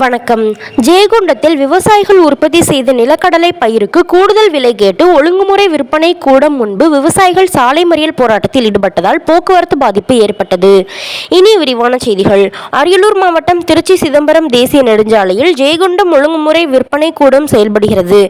வணக்கம். ஜெயகுண்டத்தில் விவசாயிகள் உற்பத்தி செய்த நிலக்கடலை பயிருக்கு கூடுதல் விலை கேட்டு ஒழுங்குமுறை விற்பனை கூடம் முன்பு விவசாயிகள் சாலை மறியல் போராட்டத்தில் ஈடுபட்டதால் போக்குவரத்து பாதிப்பு ஏற்பட்டது. இனி விரிவான செய்திகள். அரியலூர் மாவட்டம் திருச்சி சிதம்பரம் தேசிய நெடுஞ்சாலையில் ஜெயகுண்டம் ஒழுங்குமுறை விற்பனை கூடம் செயல்படுகிறது.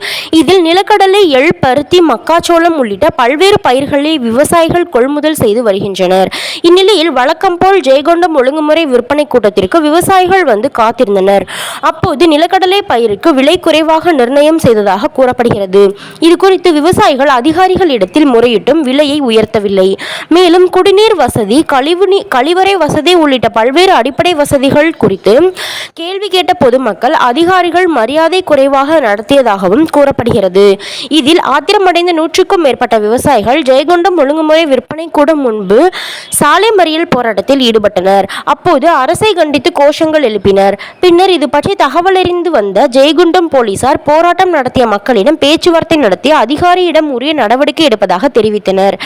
இதில் நிலக்கடலை எள் பருத்தி மக்காச்சோளம் உள்ளிட்ட பல்வேறு பயிர்களை விவசாயிகள் கொள்முதல் செய்து வருகின்றனர். இந்நிலையில் வழக்கம் போல் ஜெயங்கொண்டம் ஒழுங்குமுறை விற்பனை கூட்டத்திற்கு விவசாயிகள் வந்து காத்திருந்தனர். அப்போது நிலக்கடலை பயிருக்கு விலை குறைவாக நிர்ணயம் செய்ததாக கூறப்படுகிறது. இது குறித்து விவசாயிகள் அதிகாரிகளிடத்தில் முறையிட்டும் விலையை உயர்த்தவில்லை. மேலும் குடிநீர் வசதி கழிவு கழிவறை வசதி உள்ளிட்ட பல்வேறு அடிப்படை வசதிகள் குறித்து கேள்வி கேட்ட பொதுமக்கள் அதிகாரிகள் மரியாதை குறைவாக நடத்தியதாகவும் கூறப்படுகிறது. இதில் ஆத்திரமடைந்த நூற்றுக்கும் மேற்பட்ட விவசாயிகள் ஜெயகொண்டம் ஒழுங்குமுறை விற்பனை கூடம் முன்பு சாலை மறியல் போராட்டத்தில் ஈடுபட்டனர். அப்போது அரசை கண்டித்து கோஷங்கள் எழுப்பினர். பின்னர் இது பற்றி தகவல் அறிந்து வந்த ஜெயகுண்டம் போலீசார் போராட்டம் நடத்திய மக்களிடம் பேச்சுவார்த்தை நடத்தி அதிகாரியிடம் உரிய நடவடிக்கை எடுப்பதாக தெரிவித்தனர்.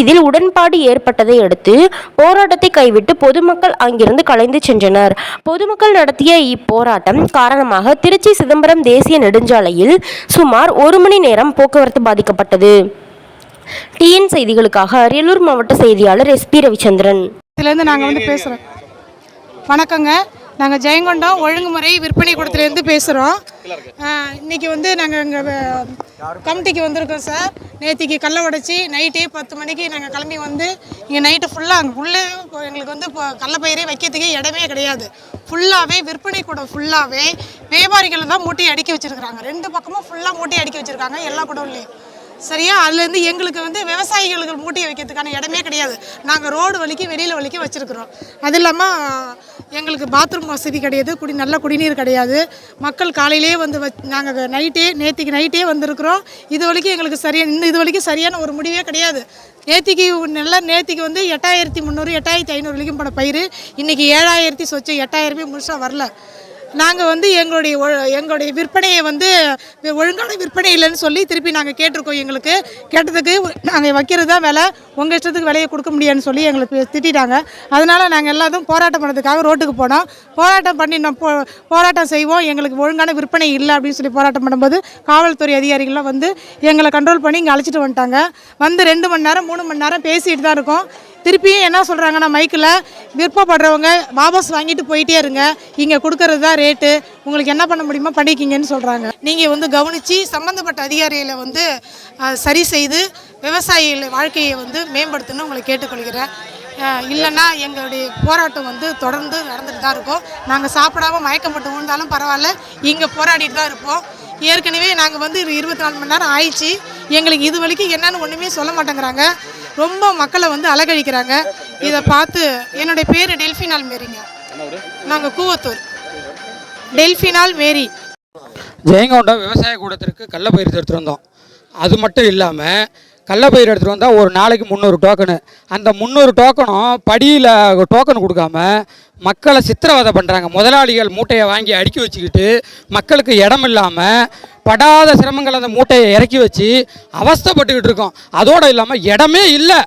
இதில் உடன்பாடு ஏற்பட்டதை அடுத்து போராட்டத்தை கைவிட்டு பொதுமக்கள் அங்கிருந்து கலைந்து சென்றனர். பொதுமக்கள் நடத்திய இப்போராட்டம் காரணமாக திருச்சி சிதம்பரம் தேசிய நெடுஞ்சாலையில் சுமார் ஒரு மணி நேரம் போக்குவரத்து பாதிக்கப்பட்டது. டிஎன் செய்திகளுக்காக அரியலூர் மாவட்ட செய்தியாளர் எஸ்பி ரவிச்சந்திரன். இதுலேருந்து நாங்கள் வந்து பேசுகிறோம் வணக்கங்க. நாங்கள் ஜெயங்கொண்டம் ஒழுங்குமுறை விற்பனை கூடத்துலேருந்து பேசுகிறோம் இன்னைக்கு வந்து நாங்கள் இங்கே கமிட்டிக்கு வந்திருக்கோம் சார். நேற்றுக்கு கல்லை உடைச்சி நைட்டே பத்து மணிக்கு நாங்கள் கிளம்பி வந்து இங்கே நைட்டு ஃபுல்லாக அங்கே உள்ளே இப்போ எங்களுக்கு வந்து இப்போ கடலப்பயிரே வைக்கிறதுக்கே இடமே கிடையாது. ஃபுல்லாகவே விற்பனை கூடம் ஃபுல்லாகவே வியாபாரிகள் தான் மூட்டையை அடுக்கி வச்சுருக்காங்க ரெண்டு பக்கமும் ஃபுல்லாக மூட்டையை அடுக்கி வச்சுருக்காங்க எல்லா கூடம்லையும் சரியா? அதுலேருந்து எங்களுக்கு வந்து விவசாயிகளுக்கு மூட்டை வைக்கிறதுக்கான இடமே கிடையாது. நாங்கள் ரோடு வலிக்கு வெளியில் வலிக்கு வச்சுருக்குறோம். அது இல்லாமல் எங்களுக்கு பாத்ரூம் வசதி கிடையாது. குடி நல்ல குடிநீர் கிடையாது. மக்கள் காலையிலே வந்து வச் நாங்கள் நைட்டே நேற்றுக்கு நைட்டே வந்திருக்கிறோம். இது வரைக்கும் எங்களுக்கு சரியான இன்னும் இது வரைக்கும் சரியான ஒரு முடிவே கிடையாது. நேத்திக்கு நல்ல நேத்திக்கு வந்து எட்டாயிரத்தி முந்நூறு எட்டாயிரத்தி ஐநூறு வரைக்கும் போன பயிர். இன்றைக்கி ஏழாயிரத்தி சொச்சம் எட்டாயிரமே முழுசாக வரல. நாங்கள் வந்து எங்களுடைய ஒ- எங்களுடைய விற்பனையை வந்து ஒழுங்கான விற்பனை இல்லைன்னு சொல்லி திருப்பி நாங்கள் கேட்டிருக்கோம் எங்களுக்கு. கேட்டதுக்கு நாங்கள் வைக்கிறது தான் விலை உங்கள் இஷ்டத்துக்கு விலையை கொடுக்க முடியாதுன்னு சொல்லி எங்களுக்கு திட்டாங்க அதனால் நாங்கள் எல்லாத்தையும் போராட்டம் பண்ணுறதுக்காக ரோட்டுக்கு போனோம். போராட்டம் பண்ணி நம்ம போ போராட்டம் செய்வோம். எங்களுக்கு ஒழுங்கான விற்பனை இல்லை அப்படின்னு சொல்லி போராட்டம் பண்ணும்போது காவல்துறை அதிகாரிகள்லாம் வந்து எங்களை கண்ட்ரோல் பண்ணி இங்கே அழைச்சிட்டு வந்துட்டாங்க. வந்து ரெண்டு மணி நேரம் மூணு மணி நேரம் பேசிகிட்டு தான் இருக்கோம். திருப்பியும் என்ன சொல்கிறாங்கன்னா மைக்கில் விருப்பப்படுறவங்க வாபஸ் வாங்கிட்டு போயிட்டே இருங்க. இங்கே கொடுக்கறது தான் ரேட்டு உங்களுக்கு என்ன பண்ண முடியுமோ பண்ணிக்கிங்கன்னு சொல்கிறாங்க நீங்கள் வந்து கவனித்து சம்மந்தப்பட்ட அதிகாரிகளை வந்து சரி செய்து விவசாயிகள் வாழ்க்கையை வந்து மேம்படுத்தணும்னு உங்களை கேட்டுக்கொள்கிறேன். இல்லைன்னா எங்களுடைய போராட்டம் வந்து தொடர்ந்து நடந்துட்டு தான் இருக்கும். நாங்கள் சாப்பிடாம மயக்கப்பட்டு விழுந்தாலும் பரவாயில்ல. இங்கே போராடிட்டு தான் இருப்போம். ஏற்கனவே நாங்கள் வந்து இருபத்தி நாலு மணி நேரம் ஆயிடுச்சு. எங்களுக்கு இது வரைக்கும் என்னன்னு ஒன்றுமே சொல்ல மாட்டேங்கிறாங்க. ரொம்ப மக்களை வந்து அலகழிக்கிறாங்க இதை பார்த்து என்னுடைய பேர் டெல்ஃபினால் மேரிங்க. நாங்கள் கூவத்தூர். டெல்ஃபினால் மேரி. ஜெயங்கொண்டம் விவசாய கூடத்திற்கு கள்ளப்பயிர் எடுத்துகிட்டு வந்தோம். அது மட்டும் இல்லாமல் கள்ளப்பயிர் எடுத்துகிட்டு வந்தால் ஒரு நாளைக்கு முந்நூறு டோக்கனு. அந்த முந்நூறு டோக்கனும் படியில் டோக்கன் கொடுக்காம மக்களை சித்திரவதை பண்ணுறாங்க முதலாளிகள் மூட்டையை வாங்கி அடுக்கி வச்சுக்கிட்டு மக்களுக்கு இடம் இல்லாமல் படாத சிரமங்கள் அந்த மூட்டையை இறக்கி வச்சு அவஸ்தைப்பட்டுக்கிட்டு இருக்கோம். அதோடு இல்லாமல் இடமே இல்லை.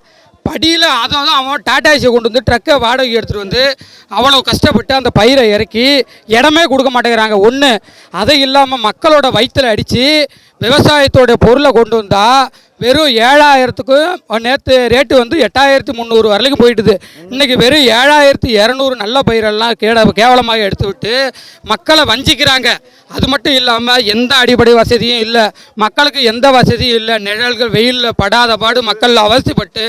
படியில் அதாவது அவன் டாட்டாஸை கொண்டு வந்து ட்ரக்கை வாடகை எடுத்துகிட்டு வந்து அவ்வளோ கஷ்டப்பட்டு அந்த பயிரை இறக்கி இடமே கொடுக்க மாட்டேங்கிறாங்க. ஒன்று அதை இல்லாமல் மக்களோட வயிற்றில் அடித்து விவசாயத்தோட பொருளை கொண்டு வந்தால் வெறும் ஏழாயிரத்துக்கு நேற்று ரேட்டு வந்து எட்டாயிரத்தி முந்நூறு வரைக்கும் போயிட்டுது. இன்றைக்கி வெறும் ஏழாயிரத்தி இரநூறு நல்ல பயிரெல்லாம் கேட கேவலமாக எடுத்து விட்டு மக்களை வஞ்சிக்கிறாங்க. அது மட்டும் இல்லாமல் எந்த அடிப்படை வசதியும் இல்லை. மக்களுக்கு எந்த வசதியும் இல்லை. நிழல்கள் வெயிலில் படாத பாடு மக்கள் அவசியப்பட்டு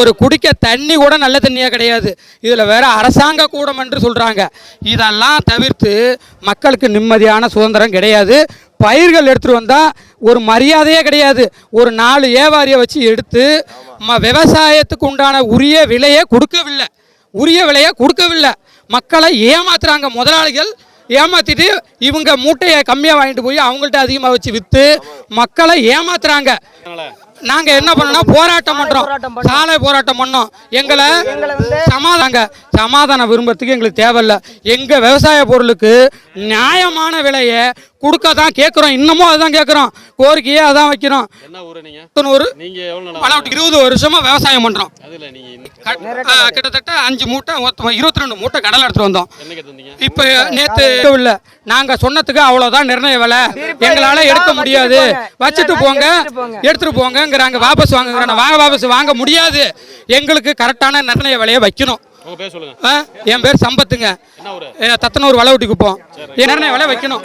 ஒரு குடிக்க தண்ணி கூட நல்ல தண்ணியாக கிடையாது. இதில் வேற அரசாங்க கூடம் என்று சொல்கிறாங்க இதெல்லாம் தவிர்த்து மக்களுக்கு நிம்மதியான சுதந்திரம் கிடையாது. பயிர்கள் எடுத்துகிட்டு வந்தால் ஒரு மரியாதையே கிடையாது. ஒரு நாலு ஏவாரியை வச்சு எடுத்து ம விவசாயத்துக்கு உண்டான உரிய விலையை கொடுக்கவில்லை. உரிய விலையை கொடுக்கவில்லை. மக்களை ஏமாத்துறாங்க முதலாளிகள். ஏமாத்திட்டு இவங்க மூட்டையை கம்மியாக வாங்கிட்டு போய் அவங்கள்ட்ட அதிகமாக வச்சு விற்று மக்களை ஏமாத்துறாங்க. நாங்கள் என்ன பண்ணோம்னா போராட்டம் பண்ணுறோம் சாலை போராட்டம் பண்ணோம். எங்களை சமாதாங்க சமாதானம் விரும்புறதுக்கு எங்களுக்கு தேவையில்ல. எங்கள் விவசாய பொருளுக்கு நியாயமான விலையை கொடுக்க கேட்குறோம் இன்னமும் அதுதான் கேட்குறோம் கோரிக்கையே அதான் வைக்கிறோம். என்ன ஊரு ஒரு இருபது வருஷமா விவசாயம் பண்ணுறோம் அதுல நீங்க இன்ன- கிட்டத்தட்ட அஞ்சு மூட்டை மொத்தம் இருபத்தி ரெண்டு மூட்டை கடலை எடுத்துட்டு வந்தோம். இப்போ நேற்று இல்லை. நாங்கள் சொன்னதுக்கு அவ்வளோதான் நிர்ணய விலை. எங்களால் எடுக்க முடியாது. வச்சுட்டு போங்க. எடுத்துட்டு போங்கங்கிறாங்க. வாபஸ் வாங்குங்கிறாங்க வாங்க வாபஸ் வாங்க முடியாது. எங்களுக்கு கரெக்டான நிர்ணய விலையை வைக்கணும். என் பேர் சம்பத்துங்க. என்ன ஊரு? ஏ, தத்தனூர் வளவட்டிக்கு போவோம் என் நிர்ணய விலை வைக்கணும்.